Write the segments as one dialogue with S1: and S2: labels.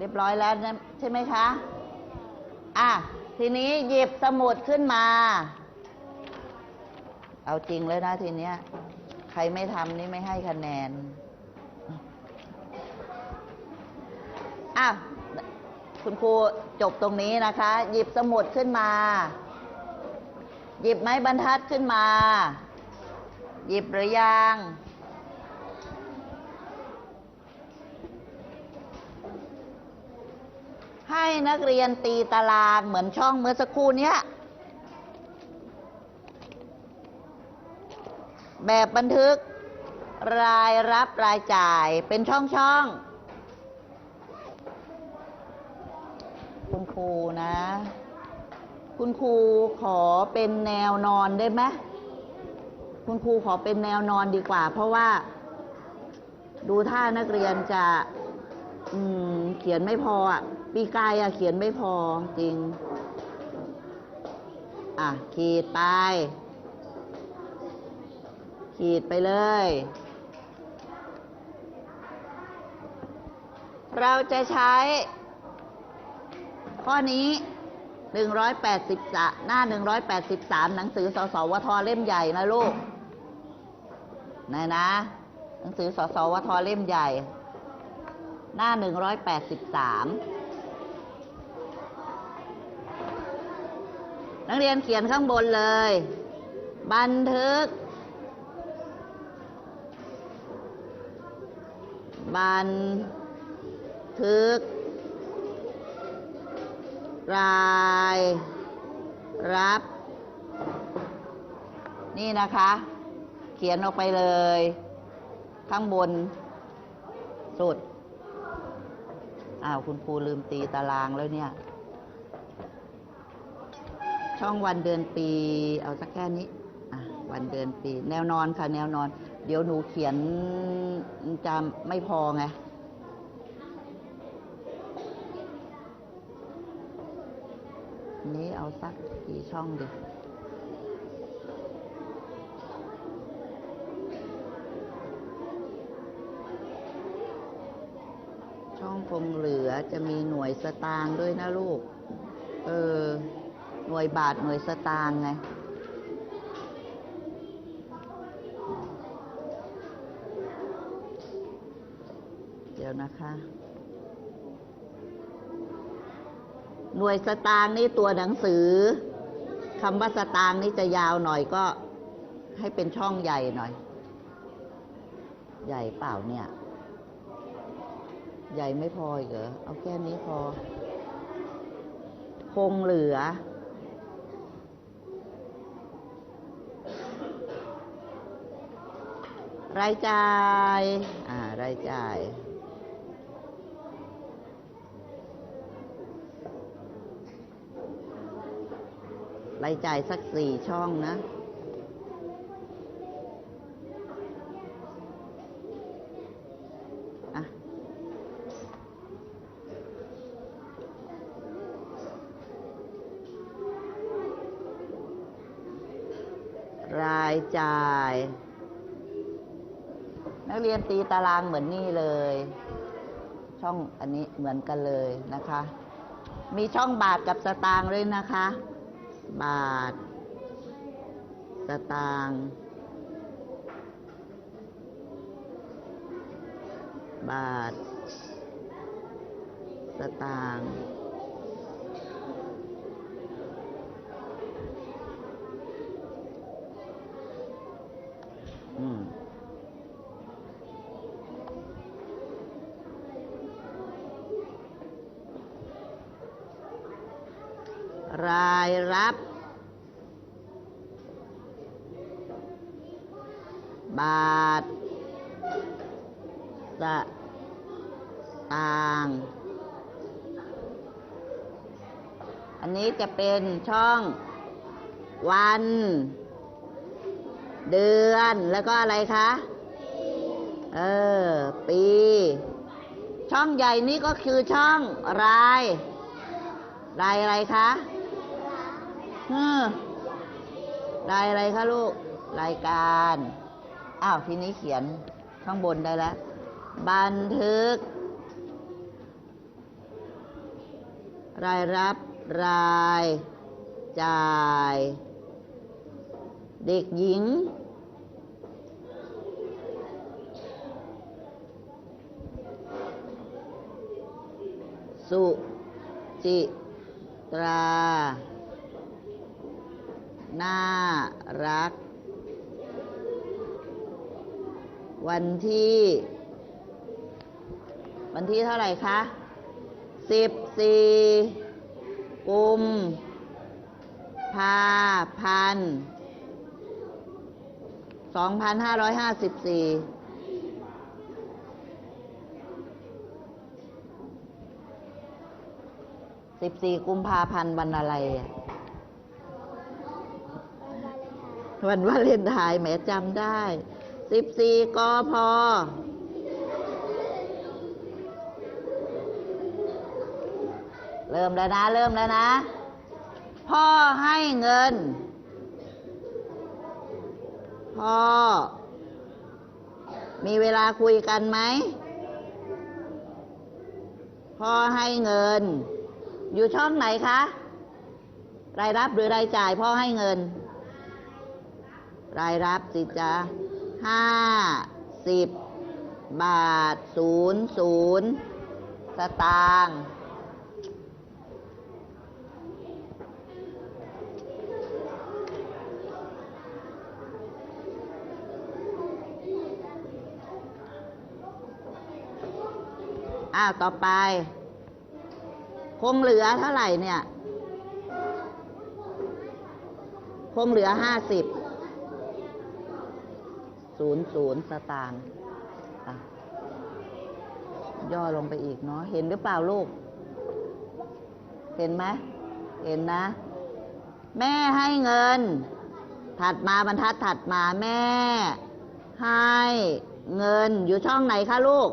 S1: เรียบร้อยแล้วนะใช่ไหมคะ อะ ทีนี้หยิบสมุดขึ้นมา เอาจริงเลยนะทีเนี้ย ใครไม่ทำนี่ไม่ให้คะแนน อะ คุณครูจบตรงนี้นะคะ หยิบสมุดขึ้นมา หยิบไม้บรรทัดขึ้นมา หยิบหรือยัง ให้นักเรียนตีตารางเหมือนช่องเมื่อสักครู่เนี้ย แบบบันทึกรายรับรายจ่ายเป็นช่องช่องคุณครูนะ คุณครูขอเป็นแนวนอนได้ไหมคุณครูขอเป็นแนวนอนดีกว่า เพราะว่า ดูท่านักเรียนจะ อืม เขียนไม่พออะ ปีกายอะ เขียนไม่พอจริง อะ ขีดไป ขีดไปเลย เราจะใช้ ข้อนี้180หน้า183หนังสือสสวทเล่มใหญ่นะลูกนะนะ หนังสือสสวทเล่มใหญ่ หน้า 183 นักเรียนเขียนข้างบนเลย บันทึก บันทึก ราย รับ นี่นะคะ เขียนออกไปเลย ข้างบนสุด อ้าวคุณครูลืมตีตารางแล้วเนี่ย ช่องวันเดือนปี เอาสักแค่นี้อะวันเดือนปี แนวนอนค่ะ แนวนอน เดี๋ยวหนูเขียนจะไม่พอไงนี้เอาสักกี่ช่องดี ช่อง คงเหลือจะมีหน่วยสตางค์ด้วยนะลูก เออ หน่วยบาทหน่วยสตางค์ไง เดี๋ยวนะคะ หน่วยสตางค์นี่ตัวหนังสือคำว่าสตางค์นี่จะยาวหน่อยก็ให้เป็นช่องใหญ่หน่อย ใหญ่เปล่าเนี่ย ใหญ่ไม่พออีกเหรอ เอาแค่นี้พอ คงเหลือ รายจ่าย อ่า รายจ่ายรายจ่ายสักสี่ช่องนะอะ รายจ่าย นักเรียนตีตารางเหมือนนี่เลย ช่องอันนี้เหมือนกันเลยนะคะ มีช่องบาทกับสตางค์ด้วยนะคะ บาท สตางค์บาท สตางค์อืม รับ บาทสตางอันนี้จะเป็นช่องวัน เดือนแล้วก็อะไรคะ เออ ปี ช่องใหญ่นี้ก็คือช่องราย รายอะไรคะ เออรายอะไรคะลูก รายการ อ้าวทีนี้เขียนข้างบนได้แล้ว บันทึก รายรับราย จ่าย เด็กหญิง สุจิตรา น่ารัก วันที่ วันที่เท่าไหร่คะสิบสี่กุมภาพันธ์สองพันห้าร้อยห้าสิบสี่สิบสี่กุมภาพันธ์วันอะไรอะ วันวาเลนไทน์แหมจำได้สิบสี่กพเริ่มแล้วนะ เริ่มแล้วนะ พ่อให้เงิน พ่อ มีเวลาคุยกันไหม พ่อให้เงิน อยู่ช่องไหนคะ รายรับหรือรายจ่ายพ่อให้เงิน รายรับสิจ๊ะห้าสิบบาทศูนย์ศูนย์สตางค์อ้าว ต่อไป คงเหลือเท่าไหร่เนี่ย คงเหลือห้าสิบ ศูนย์ศูนย์สตางค์ย่อลงไปอีกเนาะเห็นหรือเปล่าลูก เห็นไหมเห็นนะ แม่ให้เงิน ถัดมาบรรทัดถัดมาแม่ ให้เงินอยู่ช่องไหนคะลูก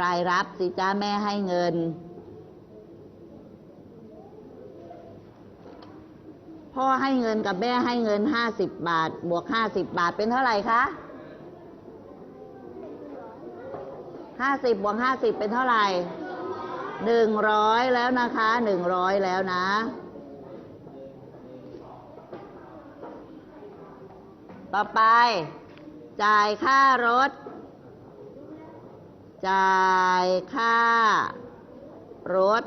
S1: รายรับสิจ้าแม่ให้เงิน พ่อให้เงินกับแม่ให้เงินห้าสิบบาท บวกห้าสิบบาทเป็นเท่าไหร่คะห้าสิบบวกห้าสิบเป็นเท่าไหร่หนึ่งร้อยแล้วนะคะหนึ่งร้อยแล้วนะ ต่อไป จ่ายค่ารถ จ่ายค่ารถ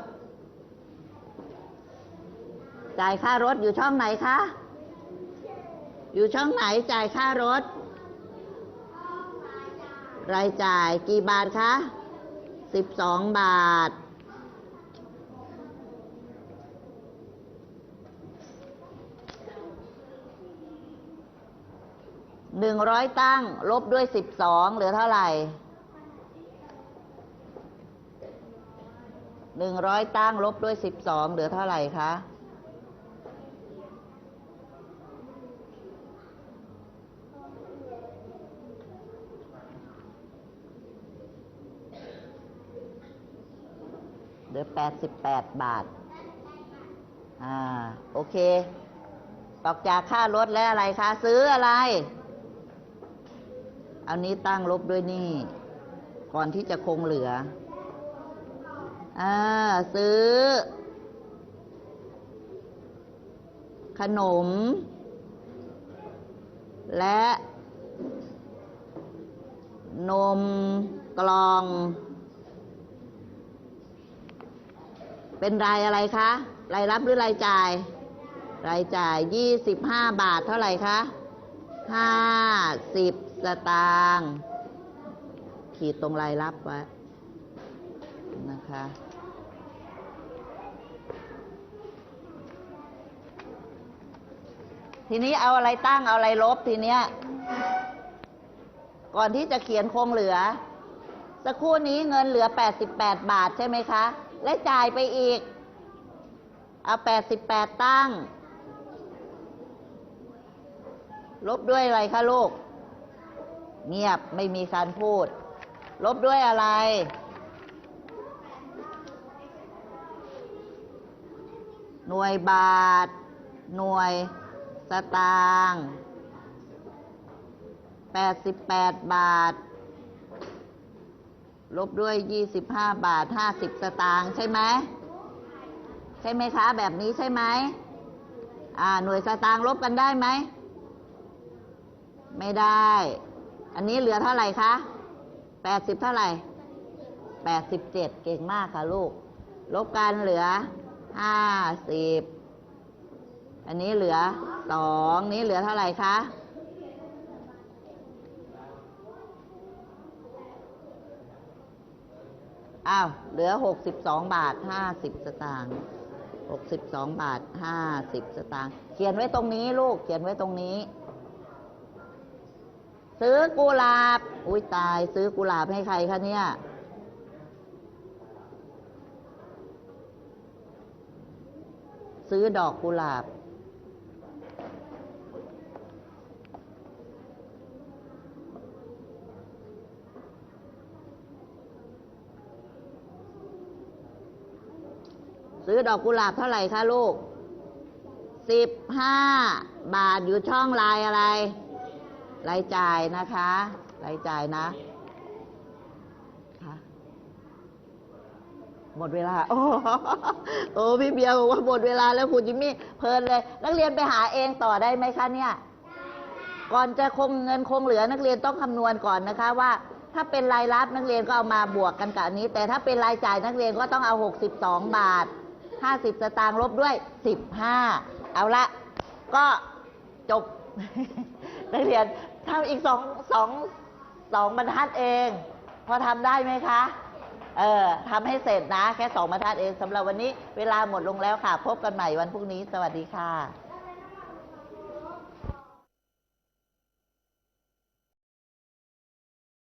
S1: จ่ายค่ารถอยู่ช่องไหนคะ อยู่ช่องไหนจ่ายค่ารถ รายจ่ายกี่บาทคะสิบสองบาท หนึ่งร้อยตั้ง ลบด้วยสิบสองเหลือเท่าไหร่หนึ่งร้อยตั้ง ลบด้วยสิบสองเหลือเท่าไหร่คะ เหลือแปดสิบแปดบาท อ่า โอเคออกจากค่ารถและอะไรคะ ซื้ออะไร เอานี้ตั้งลบด้วยนี่ ก่อนที่จะคงเหลือ อ่า ซื้อ ขนม และ นมกล่อง เป็นรายอะไรคะ รายรับหรือรายจ่าย รายจ่ายยี่สิบห้าบาทเท่าไหร่คะห้าสิบสตางค์ขีดตรงรายรับไว้นะคะทีนี้เอาอะไรตั้งเอาอะไรลบทีเนี้ย ก่อนที่จะเขียนคงเหลือ สักครู่นี้เงินเหลือ 88 บาทใช่ไหมคะ และจ่ายไปอีก เอา88ตั้ง ลบด้วยอะไรคะลูก เงียบไม่มีการพูด ลบด้วยอะไร หน่วยบาท หน่วยสตางค์88บาท ลบด้วย 25 บาท 50 สตางค์ใช่ไหมใช่ไหมคะ แบบนี้ใช่ไหมอ่า หน่วยสตางค์ลบกันได้ไหม ไม่ได้ อันนี้เหลือเท่าไหร่คะแปดสิบเท่าไหร่แปดสิบเจ็ดเก่งมากค่ะลูก ลบกันเหลือห้าสิบอันนี้เหลือสองนี้เหลือเท่าไหร่คะ อ้าว เหลือหกสิบสองบาทห้าสิบสตางค์หกสิบสองบาทห้าสิบสตางค์เขียนไว้ตรงนี้ลูก เขียนไว้ตรงนี้ ซื้อกุหลาบ อุ้ยตาย ซื้อกุหลาบให้ใครคะเนี่ย ซื้อดอกกุหลาบ ซื้อดอกกุหลาบเท่าไหร่คะลูกสิบห้าบาทอยู่ช่องลายอะไร รายจ่ายนะคะ รายจ่ายนะค่ะหมดเวลา โอ้โอ้พี่เบียร์บอกว่าหมดเวลาแล้วคุณจิมมี่เพลินเลย นักเรียนไปหาเองต่อได้ไหมคะเนี่ย ก่อนจะคงเงินคงเหลือนักเรียนต้องคำนวณก่อนนะคะว่าถ้าเป็นรายรับนักเรียนก็เอามาบวกกันกับอันนี้ แต่ถ้าเป็นรายจ่ายนักเรียนก็ต้องเอา 62 บาท 50 สตางค์ลบด้วย 15 เอาละก็จบ นักเรียนทำอีกสองสองสองบรรทัดเอง พอทำได้ไหมคะ เออทำให้เสร็จนะ แค่สองบรรทัดเองสำหรับวันนี้เวลาหมดลงแล้วค่ะ พบกันใหม่วันพรุ่งนี้ สวัสดีค่ะ